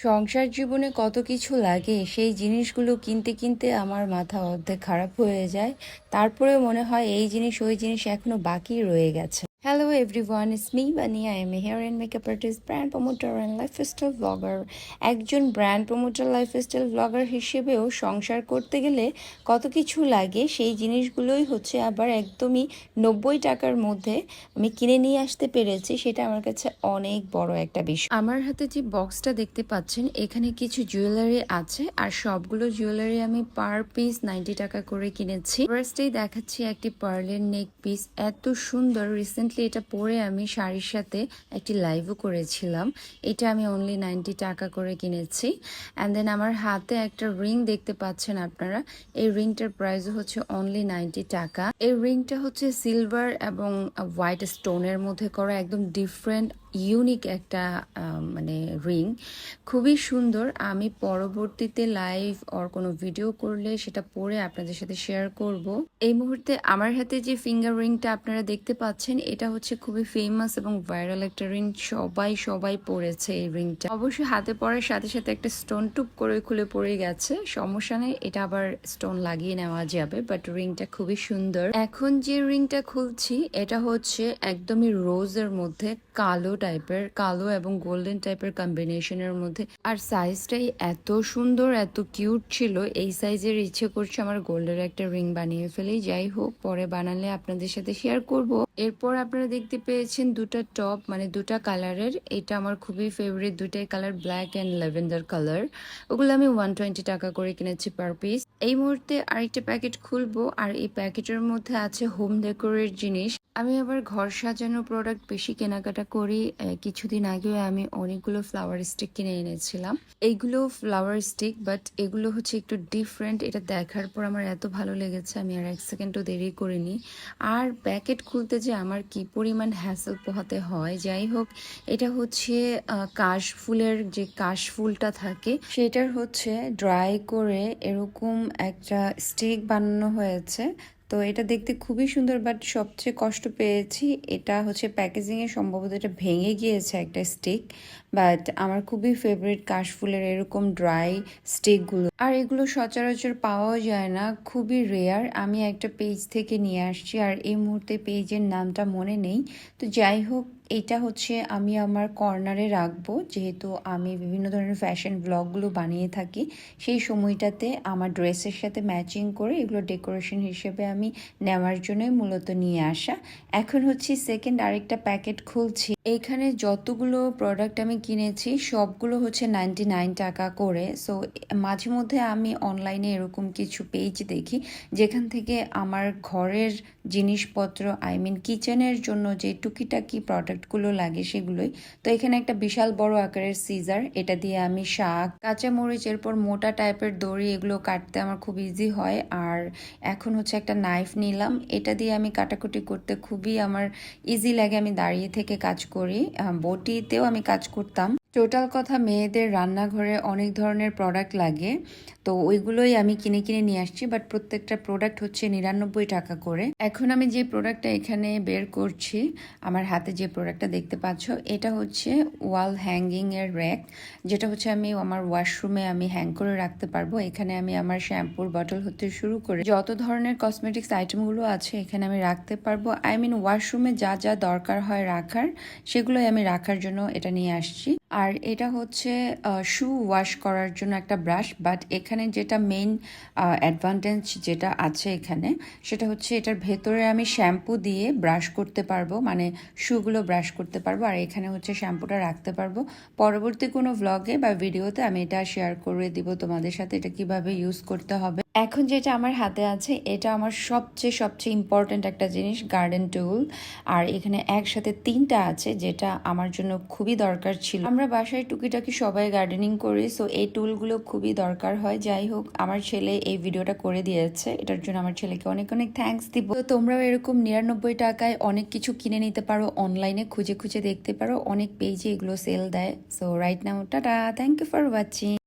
সংসার জীবনে কত কিছু লাগে, সেই জিনিসগুলো কিনতে কিনতে আমার মাথা অর্ধেক খারাপ হয়ে যায়। তারপরে মনে হয় এই জিনিস, ওই জিনিস এখনও বাকি রয়ে গেছে। Hello everyone is me Bani I am hair and makeup artist brand promoter and lifestyle blogger একজন ব্র্যান্ড প্রমোটার লাইফস্টাইল ব্লগার হিসেবেও সংসার করতে গেলে কত কিছু লাগে, সেই জিনিসগুলোই হচ্ছে আবার একদমই নব্বই টাকার মধ্যে আমি কিনে নিয়ে আসতে পেরেছি, সেটা আমার কাছে অনেক বড় একটা বিষয়। আমার হাতে যে বক্সটা দেখতে পাচ্ছেন, এখানে কিছু জুয়েলারি আছে, আর সবগুলো জুয়েলারি আমি পার পিস নাইনটি টাকা করে কিনেছি। ফার্স্টেই দেখাচ্ছি একটি পার্লের নেক পিস এত সুন্দর রিসেন্টলি এটা পরে আমি শাড়ির সাথে একটি লাইভও করেছিলাম। এটা আমি অনলি নাইনটি টাকা করে কিনেছি। অ্যান্ড দেন আমার হাতে একটা রিং দেখতে পাচ্ছেন আপনারা। এই রিংটার প্রাইস হচ্ছে অনলি নাইনটি টাকা। এই রিংটা হচ্ছে সিলভার এবং হোয়াইট স্টোনের মধ্যে করা একদম ডিফারেন্ট ইউনিক একটা মানে রিং খুবই সুন্দর। আমি পরবর্তীতে লাইভ অর কোনো ভিডিও করলে সেটা পরে আপনাদের সাথে শেয়ার করব। এই মুহূর্তে আমার হাতে যে ফিঙ্গার রিংটা আপনারা দেখতে পাচ্ছেন, এটা হচ্ছে খুবই ফেমাস এবং ভাইরাল একটা রিং সবাই সবাই পরেছে এই রিংটা অবশ্যই হাতে পরার সাথে সাথে একটা স্টোন টুপ করে খুলে পড়ে গেছে। সমস্যা নেই, এটা আবার স্টোন লাগিয়ে নেওয়া যাবে বাট রিংটা খুবই সুন্দর। এখন যে রিংটা খুলছি, এটা হচ্ছে একদমই রোজের মধ্যে, কালো টাইপের কালো এবং গোল্ডেন টাইপের কম্বিনেশনের মধ্যে। আর সাইজটাই এত সুন্দর, এত কিউট ছিল, এই সাইজের ইচ্ছে করছে আমার গোল্ডের একটা রিং বানিয়ে ফেলি যাই হোক, পরে বানালে আপনাদের সাথে শেয়ার করব। এরপর আপনারা দেখতে পেয়েছেন দুটা টপ মানে দুটা কালারের এটা আমার খুবই ফেভারিট দুটাই colour black and lavender colour ওগুলো আমি ওয়ান টোয়েন্টি টাকা করে কিনেছি পার পিস এই মুহূর্তে আরেকটা প্যাকেট খুলবো, আর এই প্যাকেটের মধ্যে আছে হোম ডেকোরের জিনিস। আমি আবার ঘর সাজানোর প্রোডাক্ট বেশি কেনাকাটা করি। কিছুদিন আগেও আমি অনেকগুলো ফ্লাওয়ার স্টিক কিনে এনেছিলাম। এইগুলো ফ্লাওয়ার স্টিক বাট এগুলো হচ্ছে একটু ডিফারেন্ট এটা দেখার পর আমার এত ভালো লেগেছে আমি আর এক সেকেন্ডও দেরি করিনি। আর প্যাকেট খুলতে যে আমার কি পরিমাণ হ্যাসেল পোহাতে হয় যাই হোক এটা হচ্ছে আহ, কাশ ফুলের যে কাশ ফুলটা থাকে সেটার হচ্ছে ড্রাই করে এরকম একটা স্টিক বানানো হয়েছে। তো এটা দেখতে খুবই সুন্দর বাট সবচেয়ে কষ্ট পেয়েছি এটা হচ্ছে প্যাকেজিংয়ে সম্ভবত এটা ভেঙে গিয়েছে একটা স্টিক বাট আমার খুবই ফেভারিট কাশফুলের এরকম ড্রাই স্টিকগুলো আর এগুলো সচরাচর পাওয়াও যায় না, খুবই রেয়ার আমি একটা পেজ থেকে নিয়ে আসছি আর এই মুহূর্তে পেজের নামটা মনে নেই। তো যাই হোক, এটা হচ্ছে আমি আমার কর্নারে রাখব। যেহেতু আমি বিভিন্ন ধরনের ফ্যাশন ব্লগগুলো বানিয়ে থাকি, সেই সময়টাতে আমার ড্রেসের সাথে ম্যাচিং করে এগুলো ডেকোরেশন হিসেবে আমি নেওয়ার জন্যই মূলত নিয়ে আসা। এখন হচ্ছে সেকেন্ড আরেকটা প্যাকেট খুলছি। এইখানে যতগুলো প্রোডাক্ট আমি কিনেছি, সবগুলো হচ্ছে নাইনটি নাইন টাকা করে। সো মাঝে মধ্যে আমি অনলাইনে এরকম কিছু পেজ দেখি, যেখান থেকে আমার ঘরের জিনিসপত্র আই মিন কিচেনের জন্য যে টুকিটাকি প্রোডাক্টগুলো লাগে সেগুলোই। তো এখানে একটা বিশাল বড় আকারের সিজার এটা দিয়ে আমি শাক কাঁচা মরিচ এরপর মোটা টাইপের দড়ি, এগুলো কাটতে আমার খুব ইজি হয়। আর এখন হচ্ছে একটা নাইফ নিলাম, এটা দিয়ে আমি কাটাকুটি করতে খুবই আমার ইজি লাগে। আমি দাঁড়িয়ে থেকে কাজ করি বটিতেও আমি কাজ там. টোটাল কথা মেয়েদের রান্নাঘরে অনেক ধরনের প্রোডাক্ট লাগে। তো ওইগুলোই আমি কিনে কিনে নিয়ে আসছি বাট প্রত্যেকটা প্রোডাক্ট হচ্ছে নিরানব্বই টাকা করে। এখন আমি যে প্রোডাক্টটা এখানে বের করছি, আমার হাতে যে প্রোডাক্টটা দেখতে পাচ্ছ, এটা হচ্ছে ওয়াল হ্যাঙ্গিং এর র্যাক যেটা হচ্ছে আমি আমার ওয়াশরুমে আমি হ্যাং করে রাখতে পারব। এখানে আমি আমার শ্যাম্পুর বটল হতে শুরু করে যত ধরনের কসমেটিক্স আইটেমগুলো আছে, এখানে আমি রাখতে পারব। আই মিন ওয়াশরুমে যা যা দরকার হয় রাখার, সেগুলোই আমি রাখার জন্য এটা নিয়ে আসছি। আর এটা হচ্ছে শু ওয়াশ করার জন্য একটা ব্রাশ বাট এখানে যেটা মেইন অ্যাডভান্টেজ যেটা আছে এখানে, সেটা হচ্ছে এটার ভেতরে আমি শ্যাম্পু দিয়ে ব্রাশ করতে পারব মানে শুগুলো ব্রাশ করতে পারব, আর এখানে হচ্ছে শ্যাম্পুটা রাখতে পারব। পরবর্তী কোনো ভ্লগে বা ভিডিওতে আমি এটা শেয়ার করে দিব তোমাদের সাথে, এটা কীভাবে ইউজ করতে হবে। এখন যেটা আমার হাতে আছে, এটা আমার সবচেয়ে সবচেয়ে ইম্পর্ট্যান্ট একটা জিনিস গার্ডেন টুল আর এখানে একসাথে তিনটা আছে, যেটা আমার জন্য খুবই দরকার ছিল। আমরা বাসায় টুকিটাকি সবাই গার্ডেনিং করি সো এই টুলগুলো খুবই দরকার হয়। যাই হোক, আমার ছেলে এই ভিডিওটা করে দিয়েছে। এটার জন্য আমার ছেলেকে অনেক অনেক থ্যাঙ্কস দিব। তো তোমরাও এরকম নিরানব্বই টাকায় অনেক কিছু কিনে নিতে পারো অনলাইনে খুঁজে খুঁজে দেখতে পারো। অনেক পেজে এগুলো সেল দেয়। So right now tata thank you for watching